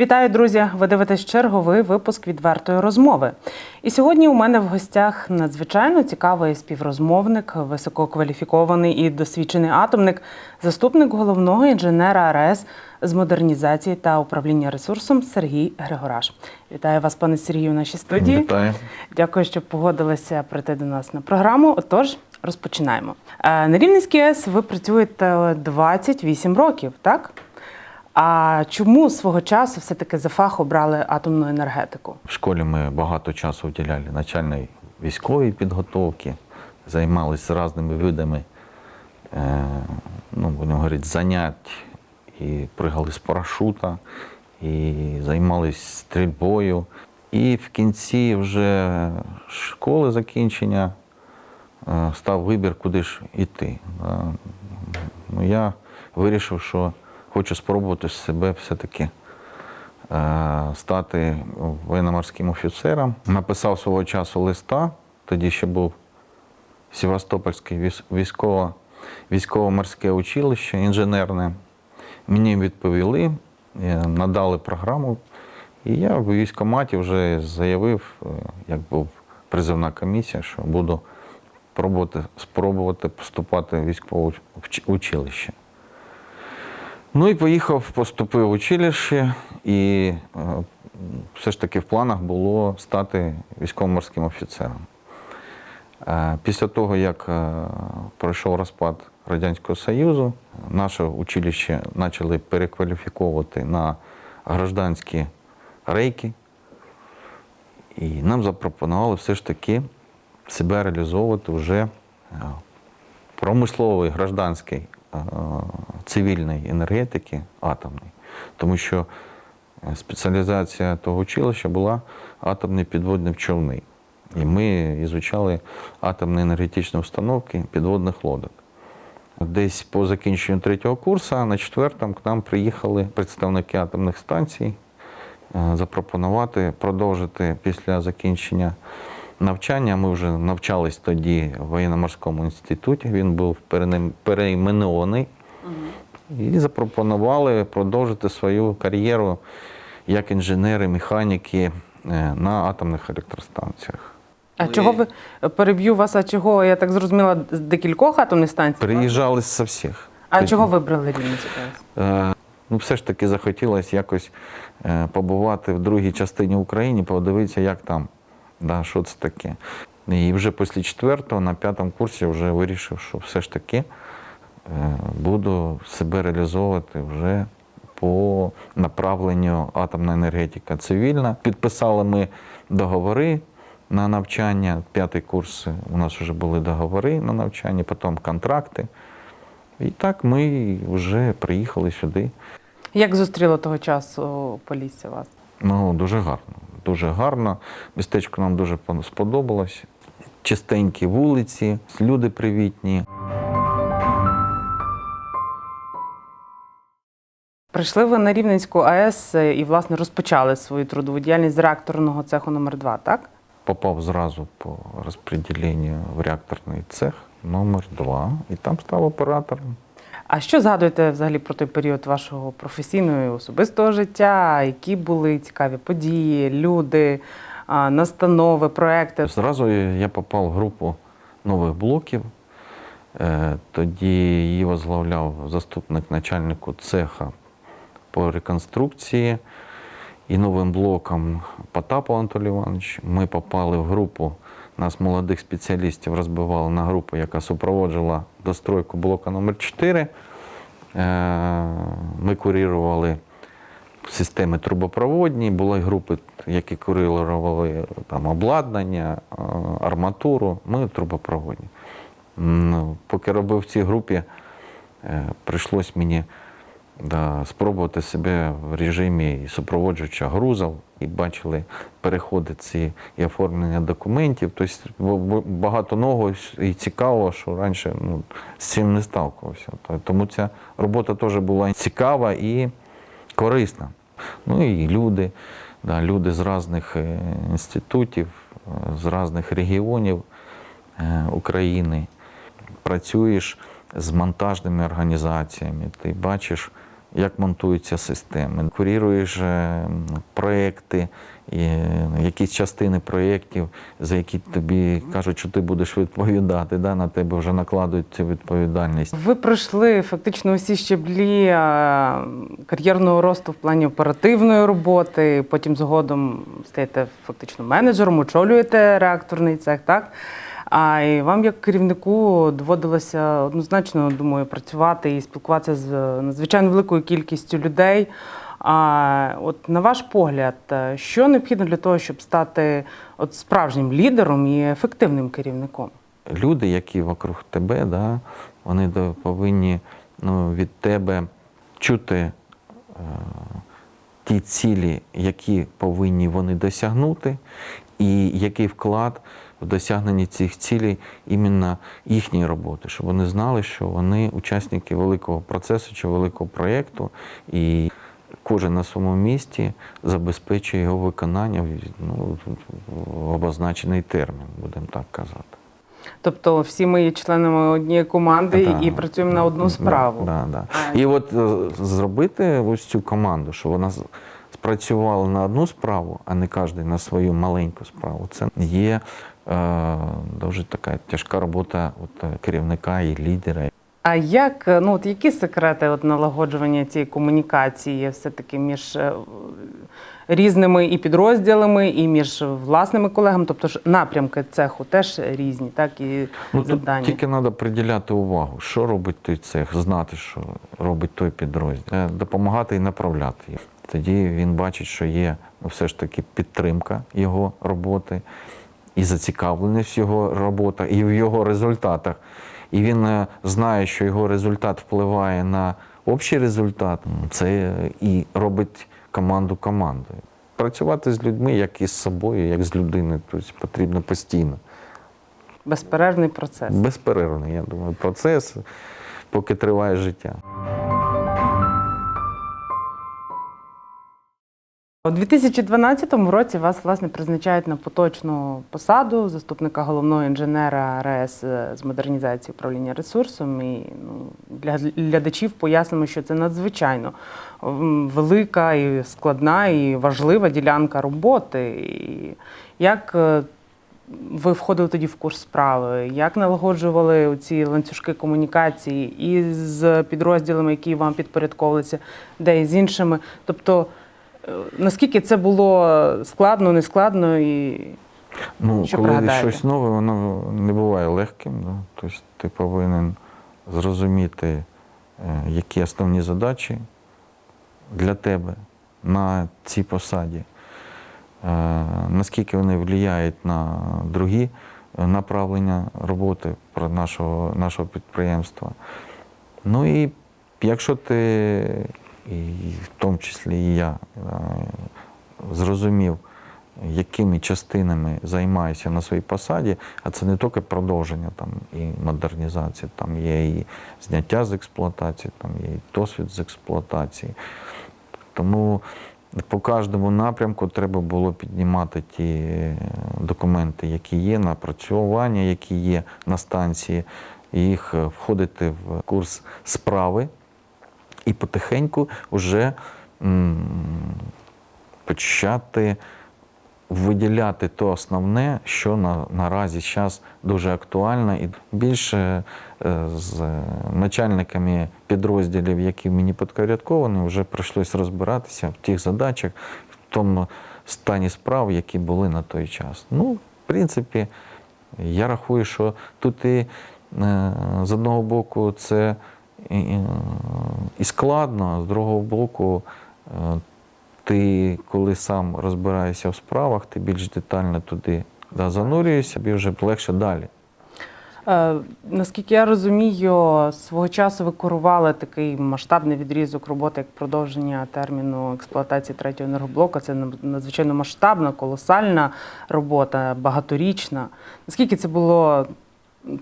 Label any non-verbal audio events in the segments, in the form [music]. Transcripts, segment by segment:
Вітаю, друзі! Ви дивитесь черговий випуск відвертої розмови. І сьогодні у мене в гостях надзвичайно цікавий співрозмовник, висококваліфікований і досвідчений атомник, заступник головного інженера АРС з модернізації та управління ресурсом Сергій Григораш. Вітаю вас, пане Сергію, в нашій студії. Вітаю. Дякую, що погодилися прийти до нас на програму. Отож, розпочинаємо. Е, На Рівненській АЕС ви працюєте 28 років, так? А чому свого часу все-таки за фах обрали атомну енергетику? В школі ми багато часу вділяли начальної військової підготовки, займалися різними видами е, ну, будемо говорити, занять, і пригали з парашута, і займалися стрільбою. І в кінці вже школи закінчення е, став вибір, куди ж іти. Да. Ну, я вирішив, що хочу спробувати себе все-таки е, стати воєнно-морським офіцером. Написав свого часу листа, тоді ще був Севастопольське військово, військово-морське училище інженерне. Мені відповіли, е, надали програму, і я в військкоматі вже заявив, е, як був призивна комісія, що буду пробувати, спробувати поступати в військове училище. Ну і поїхав, поступив в училище, і е, все ж таки в планах було стати військово-морським офіцером. Е, Після того, як е, пройшов розпад Радянського Союзу, наше училище почали перекваліфіковувати на гражданські рейки, і нам запропонували все ж таки себе реалізовувати вже промислової, гражданської, е, цивільної енергетики атомної. Тому що е, спеціалізація того училища була атомні підводні човни. І ми ізучали атомні енергетичні установки підводних лодок. Десь по закінченню третього курсу на четвертому к нам приїхали представники атомних станцій е, запропонувати продовжити після закінчення навчання. Ми вже навчались тоді в воєнно-морському інституті. Він був перейменований. І запропонували продовжити свою кар'єру як інженери, механіки е, на атомних електростанціях. А чого ви переб'ю вас? А чого я так зрозуміла з декількох атомних станцій? Приїжджали зі всіх. А чого вибрали Рівненську Ну, все ж таки захотілося якось е, побувати в другій частині України, подивитися, як там, да, що це таке. І вже після четвертого, на п'ятому курсі вже вирішив, що все ж таки е, буду себе реалізовувати вже по направленню атомна енергетика цивільна. Підписали ми договори на навчання. П'ятий курс у нас вже були договори на навчання, потім контракти. І так ми вже приїхали сюди. Як зустріло того часу Полісся вас? Ну, дуже гарно. Дуже гарно. Містечко нам дуже сподобалось. Чистенькі вулиці, люди привітні. Прийшли ви на Рівненську АЕС е, і, власне, розпочали свою трудову діяльність з реакторного цеху номер 2 так? Попав зразу по розподіленню в реакторний цех номер 2 і там став оператором. А що згадуєте взагалі про той період вашого професійного і особистого життя? Які були цікаві події, люди, настанови, проекти? Зразу я попав в групу нових блоків. Е, Тоді її возглавляв заступник начальнику цеха по реконструкції і новим блоком Потапов Анатолій Іванович. Ми попали в групу, нас молодих спеціалістів розбивали на групу, яка супроводжувала достройку блока номер 4 Е, Ми курірували системи трубопроводні, були групи, які курирували там, обладнання, е, арматуру, ми трубопроводні. Поки робив в цій групі, е, прийшлось мені да, спробувати себе в режимі супроводжувача грузов і бачили переходи ці і оформлення документів. Тобто багато нового і цікавого, що раніше ну, з цим не сталкувався. Тому ця робота теж була цікава і корисна. Ну і люди, да, люди з різних е, інститутів, е, з різних регіонів е, України. Працюєш з монтажними організаціями, ти бачиш як монтуються системи, куріруєш е, проекти, е, якісь частини проєктів, за які тобі кажуть, що ти будеш відповідати, да, на тебе вже накладують цю відповідальність. Ви пройшли фактично усі щеблі е, кар'єрного росту в плані оперативної роботи, потім згодом стаєте фактично менеджером, очолюєте реакторний цех, так? А і вам, як керівнику, доводилося однозначно, думаю, працювати і спілкуватися з надзвичайно великою кількістю людей. А от на ваш погляд, е, що необхідно для того, щоб стати от справжнім лідером і ефективним керівником? люди, які вокруг тебе, да, вони повинні ну, від тебе чути е, ті цілі, які повинні вони досягнути, і який вклад в досягненні цих цілей іменно їхньої роботи, щоб вони знали, що вони учасники великого процесу чи великого проєкту, і кожен на своєму місці забезпечує його виконання в, ну, в обозначений термін, будемо так казати. Тобто всі ми є членами однієї команди Да. і працюємо на одну справу. Да, да. А- І от е, зробити ось цю команду, щоб вона спрацювала на одну справу, а не кожен на свою маленьку справу. Це є дуже така тяжка робота от, е, керівника і лідера. А як е, ну от які секрети от налагоджування цієї комунікації все-таки між е, різними і підрозділами, і між власними колегами? Тобто ж напрямки цеху теж різні, так і Ну, завдання. тільки треба приділяти увагу, що робить той цех, знати, що робить той підрозділ, Е, допомагати і направляти їх. Тоді він бачить, що є ну, все ж таки підтримка його роботи і зацікавленість в його роботах і в його результатах. І він е, знає, що його результат впливає на общий результат. Це е, і робить команду командою. Працювати з людьми, як із собою, як з людиною, тобто потрібно постійно. Безперервний процес. Безперервний, я думаю, процес, поки триває життя. У 2012 році вас власне призначають на поточну посаду заступника головного інженера РЕС з модернізації управління ресурсом. І ну, для глядачів пояснимо, що це надзвичайно велика і складна і важлива ділянка роботи. І як е, ви входили тоді в курс справи? Як налагоджували ці ланцюжки комунікації і з підрозділами, які вам підпорядковувалися, де і з іншими? Тобто, е, наскільки це було складно, нескладно і Ну, Що коли пригадаєте? щось нове, воно не буває легким. Да? Тобто ти повинен зрозуміти, е, які основні задачі для тебе на цій посаді, е, наскільки вони впливають на другі направлення роботи нашого, нашого підприємства. Ну і якщо ти, і в тому числі і я, е, зрозумів, якими частинами займаюся на своїй посаді, а це не тільки продовження там, і модернізація, там є і зняття з експлуатації, там є і досвід з експлуатації. Тому по кожному напрямку треба було піднімати ті е, документи, які є, напрацювання, які є на станції, і їх е, входити в курс справи і потихеньку вже почати виділяти то основне, що на, наразі зараз дуже актуально, і більше е, з начальниками підрозділів, які мені підпорядковані, вже прийшлось розбиратися в тих задачах, в тому стані справ, які були на той час. Ну, в принципі, я рахую, що тут і е, з одного боку це і, і, складно, з другого боку, е, ти, коли сам розбираєшся в справах, ти більш детально туди да, занурюєшся, тобі вже легше далі. Е, Наскільки я розумію, свого часу ви керували такий масштабний відрізок роботи, як продовження терміну експлуатації третього енергоблоку. Це надзвичайно масштабна, колосальна робота, багаторічна. Наскільки це було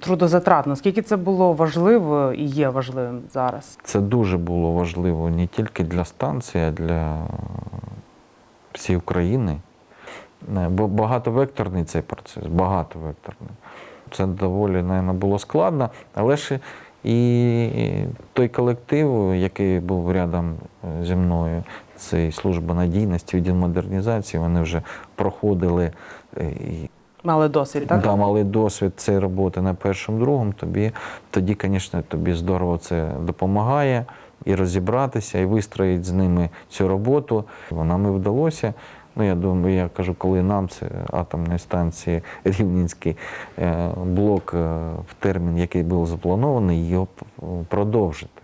трудозатратно, наскільки це було важливо і є важливим зараз? Це дуже було важливо не тільки для станції, а для всієї України. Е, Бо багатовекторний цей процес, багатовекторний. Це доволі, мабуть, було складно, але ж І той колектив, який був рядом е, зі мною, це і служба надійності, відділ модернізації, вони вже проходили е, Мали досвід, так? Да, мали досвід цієї роботи на першому, другому, тобі тоді, звісно, тобі здорово це допомагає і розібратися, і вистроїти з ними цю роботу. Нам і вдалося. Ну, я думаю, я кажу, коли нам це атомної станції [laughs] Рівненський е, блок е, в термін, який був запланований, його продовжити.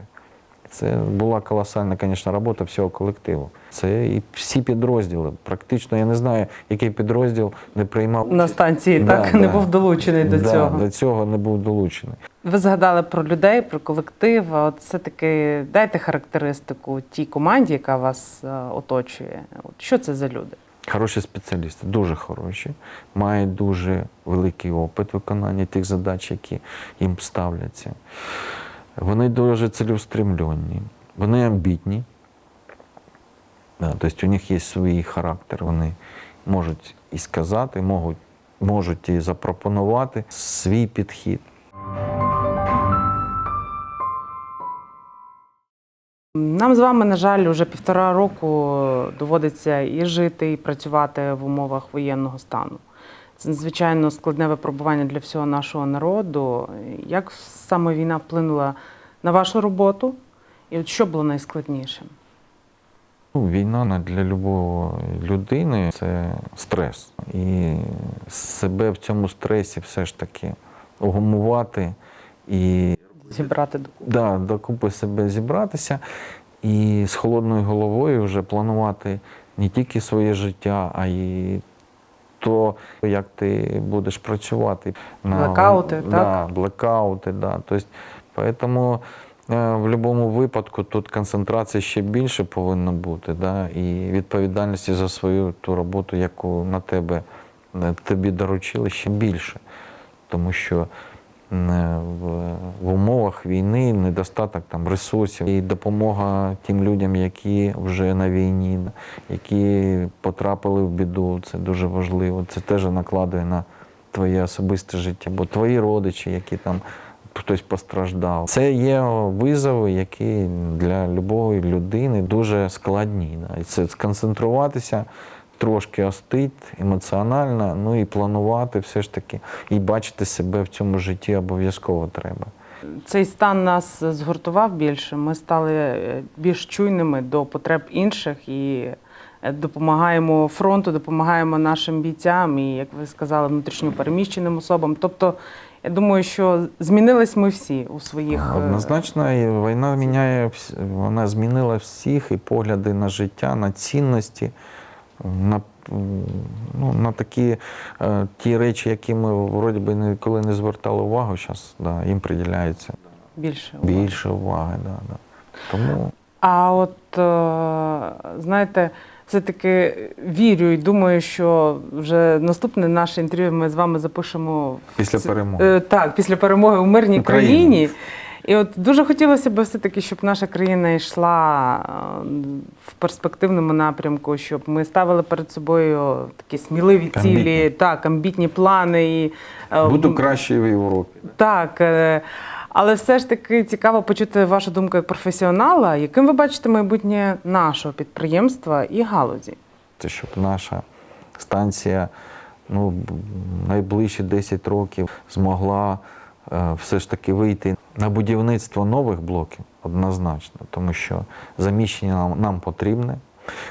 Це була колосальна, звісно, робота всього колективу. Це і всі підрозділи. Практично я не знаю, який підрозділ не приймав На станції Да, так [laughs] не був долучений до Да, цього. До цього не був долучений. Ви згадали про людей, про колектив. От все-таки дайте характеристику тій команді, яка вас е, оточує. От що це за люди? Хороші спеціалісти, дуже хороші, мають дуже великий опит виконання тих задач, які їм ставляться. Вони дуже цілеустремлені, вони амбітні. Да, тобто у них є свій характер, вони можуть і сказати, можуть, можуть і запропонувати свій підхід. Нам з вами, на жаль, вже півтора року доводиться і жити, і працювати в умовах воєнного стану. Це надзвичайно складне випробування для всього нашого народу. Як саме війна вплинула на вашу роботу? І от що було найскладнішим? Ну, війна для любої людини це стрес. І себе в цьому стресі все ж таки угамувати і Зібрати до да, докупи себе зібратися і з холодною головою вже планувати не тільки своє життя, а й то, як ти будеш працювати. Блекаути, да, так? Блекаути, да. Тобто, поэтому е, в будь-якому випадку тут концентрація ще більше повинна бути, да, і відповідальності за свою ту роботу, яку на тебе е, тобі доручили, ще більше. Тому що в, умовах війни недостаток там ресурсів і допомога тим людям, які вже на війні, які потрапили в біду, це дуже важливо. Це теж накладує на твоє особисте життя, бо твої родичі, які там хтось постраждав. Це є визови, які для любої людини дуже складні. І це сконцентруватися, трошки остить емоціонально, ну і планувати все ж таки, і бачити себе в цьому житті обов'язково треба. Цей стан нас згуртував більше. Ми стали е, більш чуйними до потреб інших і е, допомагаємо фронту, допомагаємо нашим бійцям і, як ви сказали, внутрішньопереміщеним особам. Тобто, я думаю, що змінились ми всі у своїх е, Однозначно, війна міняє вона змінила всіх і погляди на життя, на цінності, на, ну, на такі е, ті речі, які ми вроді би ніколи не звертали увагу, зараз да, їм приділяється більше. уваги. більше уваги. Да, да. Тому А от е, знаєте, все-таки вірю і думаю, що вже наступне наше інтерв'ю ми з вами запишемо Після перемоги. Е, Так, після перемоги у мирній Україні. країні. І от дуже хотілося б все-таки, щоб наша країна йшла е, в перспективному напрямку, щоб ми ставили перед собою такі сміливі цілі, Амбітні. так, амбітні плани. І, е, буду краще в Європі. так, е, але все ж таки цікаво почути вашу думку як професіонала. Яким ви бачите майбутнє нашого підприємства і галузі? Це щоб наша станція ну, найближчі 10 років змогла все ж таки вийти на будівництво нових блоків однозначно, тому що заміщення нам, нам потрібне.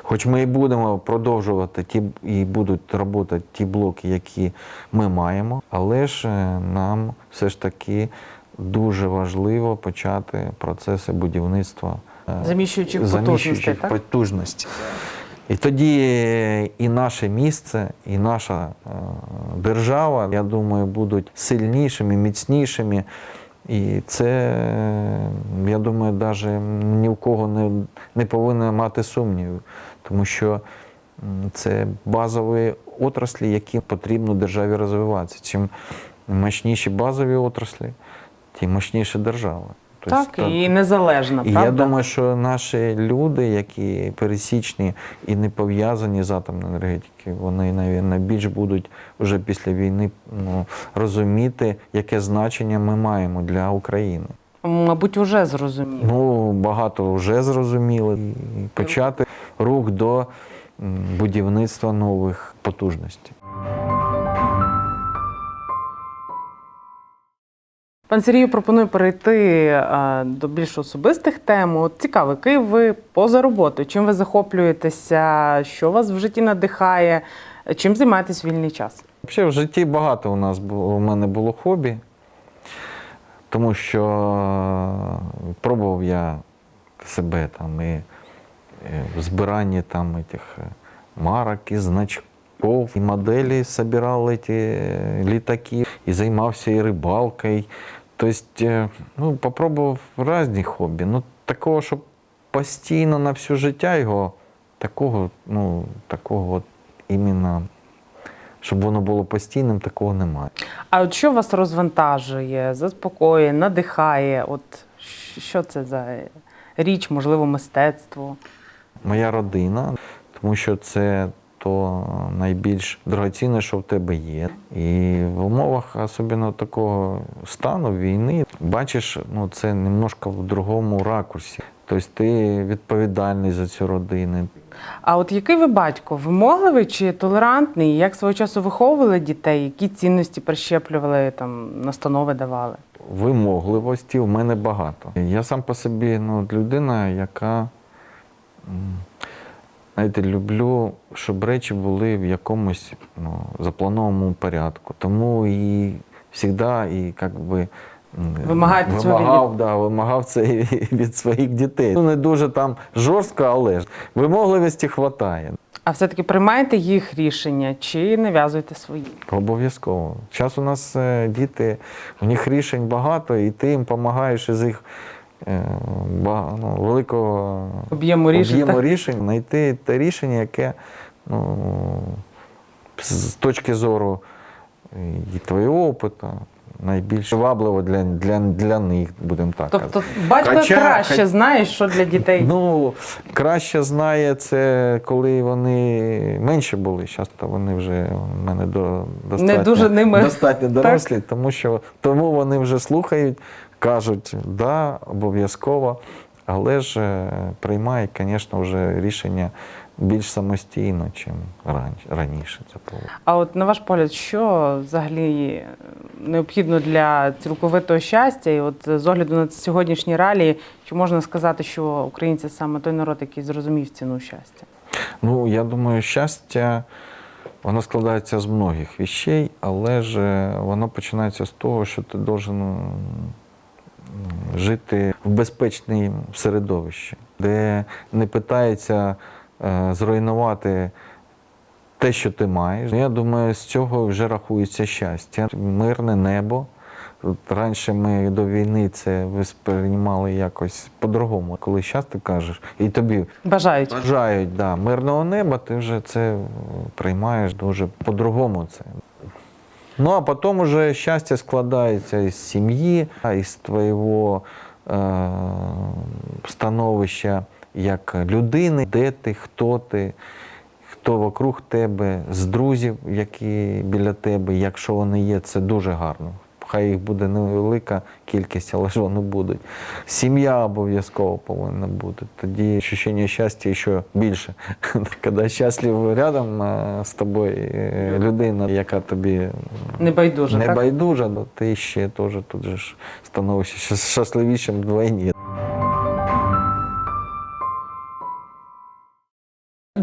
Хоч ми і будемо продовжувати ті і будуть роботи ті блоки, які ми маємо, але ж е, нам все ж таки дуже важливо почати процеси будівництва е, Заміщуючих потужностей, заміщуючих потужностей. І тоді е, і наше місце, і наша е, держава, я думаю, будуть сильнішими, міцнішими. І це, е, я думаю, навіть ні в кого не, не повинно мати сумнівів, тому що це базові отраслі, які потрібно державі розвиватися. Чим мощніші базові отраслі, тим мощніша держава. Тобто, так, і незалежна, і правда? я думаю, що наші люди, які пересічні і не пов'язані з атомною енергетикою, вони навіть більш будуть вже після війни ну, розуміти, яке значення ми маємо для України. мабуть, уже зрозуміли. Ну, багато вже зрозуміли. І почати рух до будівництва нових потужностей. Пан Сергію пропоную перейти е, до більш особистих тем. От цікаво, Київ ви поза роботою. Чим ви захоплюєтеся? Що вас в житті надихає? Чим займаєтесь вільний час? Взагалі в житті багато у нас було, у мене було хобі, тому що е, пробував я себе там і е, в збиранні там этих марок і значків, і моделі збирав ці е, літаки, і займався і рибалкою. Тобто, е, ну, попробував різні хобі. Ну, такого, щоб постійно на все життя його, такого, ну, такого от іменно щоб воно було постійним, такого немає. А от що вас розвантажує, заспокоює, надихає? От що це за річ, можливо, мистецтво? Моя родина, тому що це то найбільш дорогоцінне, що в тебе є. І в умовах особливо такого стану війни бачиш ну, це немножко в другому ракурсі. Тобто ти відповідальний за цю родину. А от який ви батько? Вимогливий чи толерантний? Як свого часу виховували дітей? Які цінності прищеплювали, там, настанови давали? Вимогливості в мене багато. Я сам по собі ну, людина, яка знаєте, люблю, щоб речі були в якомусь ну, запланованому порядку. Тому і завжди і як би. Вимагаєте цього від вимагав, да, вимагав це [laughs] від своїх дітей. Ну, не дуже там жорстко, але ж вимогливості вистачає. А все-таки приймаєте їх рішення чи нав'язуєте свої? Обов'язково. Зараз у нас е, діти, у них рішень багато, і ти їм допомагаєш із їх ну, великого Об'єму рішень, об'єму рішень знайти те рішення, яке ну, з точки зору і твого опиту найбільш вабливо для, для, для них, будемо так казати. Тобто батько Хоча- краще знає, що для дітей. Ну, краще знає це, коли вони менше були. Зараз то вони вже в мене до, достатньо, дуже ними- достатньо дорослі, тому що тому вони вже слухають, кажуть, да, обов'язково, але ж е, приймають, звісно, вже рішення більш самостійно, ніж раніше це було. А от на ваш погляд, що взагалі необхідно для цілковитого щастя? І от з огляду на сьогоднішні реалії, чи можна сказати, що українці саме той народ, який зрозумів ціну щастя? Ну, я думаю, щастя, воно складається з многих вещей, але ж е, воно починається з того, що ти должен жити в безпечному середовищі, де не питається е, зруйнувати те, що ти маєш. Я думаю, з цього вже рахується щастя. Мирне небо. Раніше ми до війни це сприймали якось по-другому. Коли щас ти кажеш, і тобі Бажають. Бажають да, мирного неба, ти вже це приймаєш дуже по-другому. Це. Ну, а потім уже щастя складається із сім'ї, із твоєго е, становища як людини, де ти, хто ти, хто вокруг тебе, з друзів, які біля тебе, якщо вони є, це дуже гарно. Хай їх буде невелика кількість, але ж вони будуть. Сім'я обов'язково повинна бути. Тоді відчуття щастя ще більше. [laughs] Коли щаслив рядом е, з тобою е, людина, яка тобі не байдужа, то ти ще теж тут же становишся щасливішим вдвойні.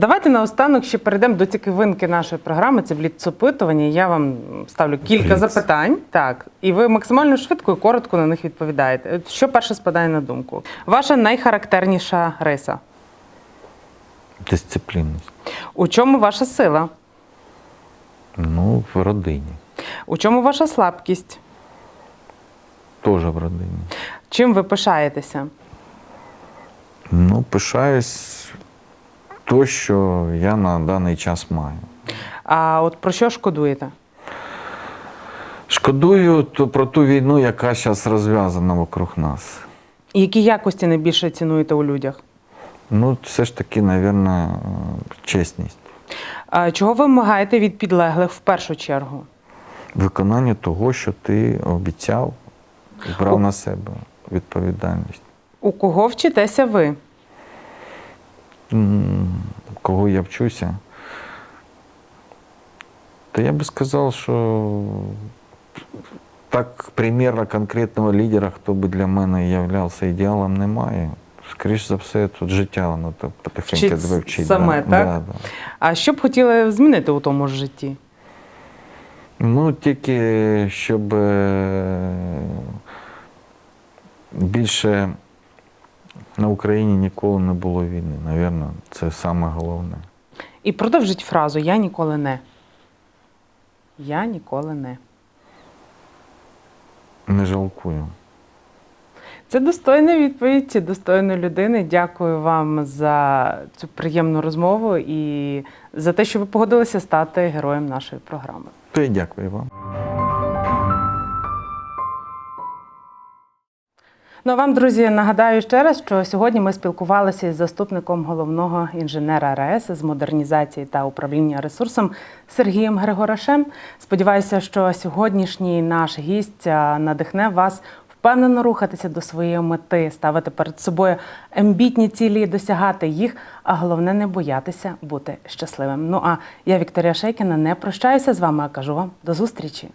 Давайте наостанок ще перейдемо до цікавинки нашої програми. Це бліц-опитування. Я вам ставлю кілька Бліц. запитань. Так, і ви максимально швидко і коротко на них відповідаєте. Що перше спадає на думку? Ваша найхарактерніша риса? Дисциплінність. У чому ваша сила? Ну, в родині. У чому ваша слабкість? Теж в родині. Чим ви пишаєтеся? Ну, пишаюсь то, що я на даний час маю. А от про що шкодуєте? Шкодую то про ту війну, яка зараз розв'язана вокруг нас. І які якості найбільше цінуєте у людях? Ну, все ж таки, мабуть, чесність. А чого ви вимагаєте від підлеглих в першу чергу? Виконання того, що ти обіцяв брав О. на себе. відповідальність. У кого вчитеся ви? Кого я вчуся? Та я би сказав, що так примірно конкретного лідера, хто би для мене являвся ідеалом, немає. Скоріше за все, тут життя воно так потихеньку Вчить тебе вчить. саме, да. так? Да, да. А що б хотіли змінити у тому ж житті? Ну, тільки щоб е, більше на Україні ніколи не було війни. Навірно, це саме головне. І продовжіть фразу Я ніколи не. Я ніколи не. Не жалкую. Це достойна відповідь достойної людини. Дякую вам за цю приємну розмову і за те, що ви погодилися стати героєм нашої програми. То й дякую вам. Ну а вам, друзі, нагадаю ще раз, що сьогодні ми спілкувалися із заступником головного інженера РАЕС з модернізації та управління ресурсом Сергієм Григорашем. Сподіваюся, що сьогоднішній наш гість надихне вас впевнено рухатися до своєї мети, ставити перед собою амбітні цілі, досягати їх, а головне не боятися бути щасливим. Ну а я, Вікторія Шейкіна, не прощаюся з вами, а кажу вам до зустрічі.